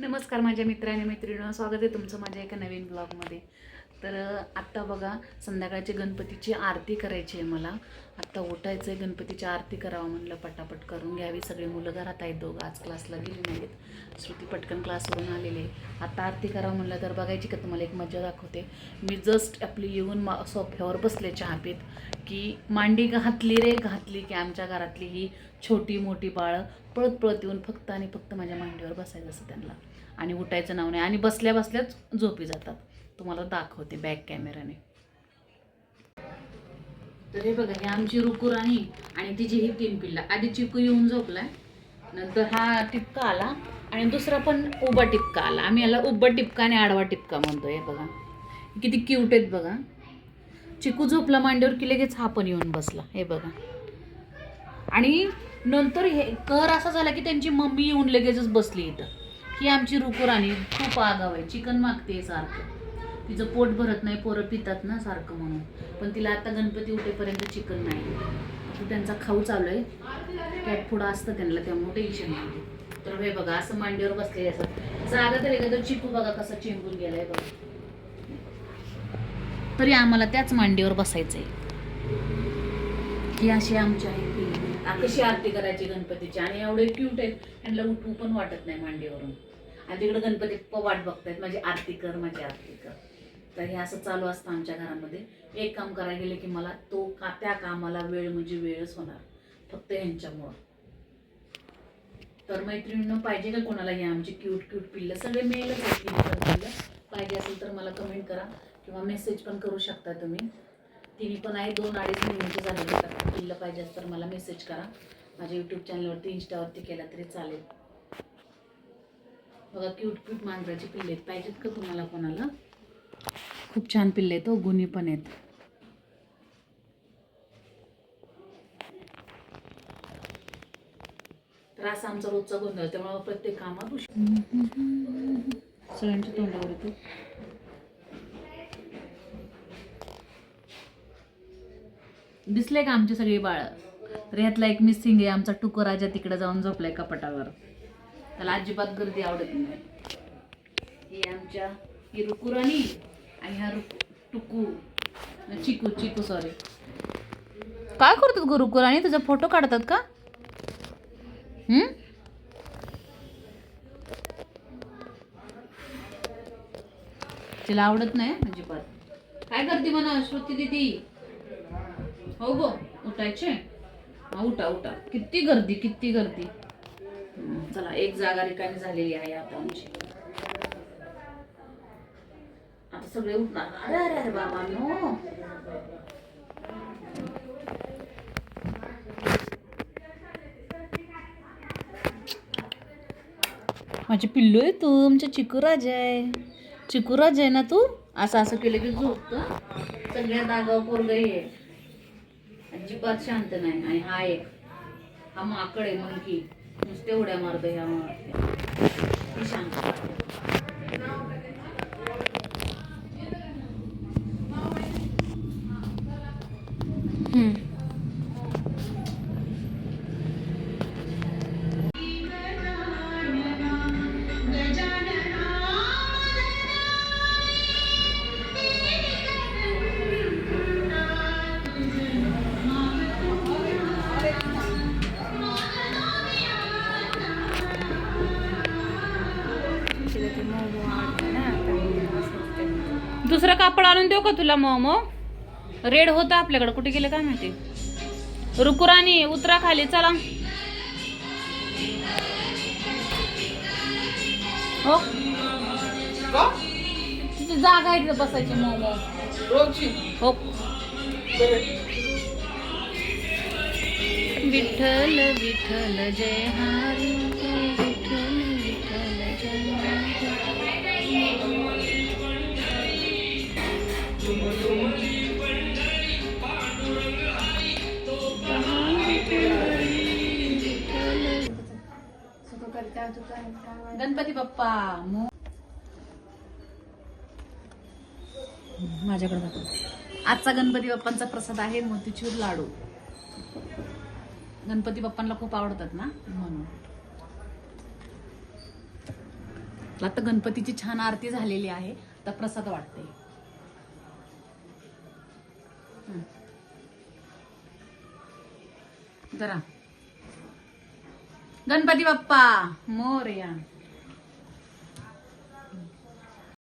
नमस्कार माझ्या मित्र आणि मैत्रिणींनो. स्वागत आहे तुमचं माझ्या एका नवीन ब्लॉगमध्ये तर आत्ता बघा संध्याकाळची गणपतीची आरती करायची आहे मला. आत्ता उठायचं आहे गणपतीची आरती करावं म्हणलं पटापट करून घ्यावी. सगळी मुलं घरात आहेत दोघं आज क्लासला गेली नाहीत. श्रुती पटकन क्लासवरून आलेले आत्ता आरती करावं म्हणलं तर बघायची का तुम्हाला? एक मजा दाखवते. मी जस्ट आपली येऊन मा सोफ्यावर बसले चहा पीत. की मांडी घातली रे घातली की आमच्या घरातली ही छोटी मोठी बाळं पळत पळत येऊन फक्त आणि फक्त माझ्या मांडीवर बसायचं असं त्यांना. आणि उठायचं नाव नाही. आणि बसल्या बसल्याच झोपी जातात. तुम्हाला दाखवते बॅक कॅमेराने तर हे बघा ही आमची रुकू आणि तिची ही तीन पिल्ला. आधी चिकू येऊन झोपलाय. नंतर हा टिपका आला. आणि दुसरा पण उभा टिपका आला. आम्ही याला उभा टिपका आणि आडवा टिपका म्हणतो हे बघा. किती क्यूट आहेत बघा. चिकू झोपला मांडीवर की लगेच हा पण येऊन बसला. हे बघा. आणि नंतर हे कर असा झाला की त्यांची मम्मी येऊन लगेचच बसली इथं. ही आमची रुकुराणी खूप आगाव आहे. चिकन मागते सारखं. तिचं पोट भरत नाही पोरं पितात ना सारखं म्हणून. पण तिला आता गणपती उठेपर्यंत चिकन नाही. आता त्यांचा खाऊ चालू आहे. कॅट फूड असतं त्यांना त्यामुळे टेन्शन नाही. तर हे बघा असं मांडीवर बसलेले असं जागा तरी का तो चिकू बघा कसा चिंबून गेलाय बघा. तरी आम्हाला त्याच मांडीवर आहे ही अशी आमची आहे ती कशी आरती करायची गणपतीची? आणि एवढे क्यूट आहेत. त्यांना उठवू पण वाटत नाही मांडीवरून. आणि तिकडे गणपती वाट बघतायत. माझी आरती कर माझी आरती कर. तर हे असं चालू असतं आमच्या घरामध्ये. एक काम करायला गेलं की मला तो का त्या कामाला वेळ म्हणजे वेळच होणार. फक्त यांच्यामुळं. तर मैत्रिणीनं पाहिजे का कोणाला हे आमची क्यूट क्यूट पिल्लं? सगळे मेलच आहेत पिल्लं पाहिजे असेल तर मला कमेंट करा. किंवा मेसेज पण करू शकता तुम्ही. तिने पण आहे दोन अडीच महिन्याचे झालेले तर पिल्लं पाहिजे तर मला मेसेज करा. माझ्या यूट्यूब चॅनलवरती इंस्टावरती केला तरी चालेल. बघा क्यूट क्यूट मांजराची पिल्ले आहेत. पाहिजेत का तुम्हाला कोणाला? खूप छान पिल्ले आहेत हो गुन्हे पण आहेत. त्रास आमचा रोजचा गोंधळ त्यामुळे प्रत्येक कामात उशीर. सगळ्यांच्या तोंडावर येतो. दिसले का आमची सगळी बाळ? तर ह्यातला एक मिसिंग आहे आमचा टुको राजा तिकडे जाऊन झोपलाय कपाटावर. त्याला अजिबात गर्दी आवडत नाही. ही आमच्या ही रुकुराणी आणि हा रुकू टुकू चिकू चिकू सॉरी काय करतात गो रुकुराणी? तुझा फोटो काढतात का? हम्म तिला आवडत नाही अजिबात. काय करते म्हणा श्रुती दिदी? हो गो उठायचे? उठा उठा. किती गर्दी किती गर्दी. चला एक जागा रिकामी झालेली आहे आता आमची. आता सगळे उठणार. अरे अरे अरे बाबा नो हो. माझी पिल्लू आहे तू आमच्या चिकू राजा आहे. चिकूराज आहे ना तू? असं असं केलं की झोपत. सगळ्या दागाव पोरग आहे अजिबात शांत नाही. आणि हा एक हा माकड आहे मंकी नुसते उड्या मारतो ह्या मारते शांत. दुसरं कापड आणून देऊ का तुला मोमो रेड होतं आपल्याकडे. कुठे गेले काय माहिती? रुकुराणी उतरा खाली चला. हो? तिची जागा आहे तिथं बसायची मोमो हो. विठ्ठल विठ्ठल जय हरी. गणपती बाप्पा. माझ्याकडे आजचा गणपती बाप्पांचा प्रसाद आहे मोतीचूर लाडू. गणपती बाप्पांना खूप आवडतात ना म्हणून. आता गणपतीची छान आरती झालेली आहे आता प्रसाद वाटते. जरा. गणपती बाप्पा मोरया.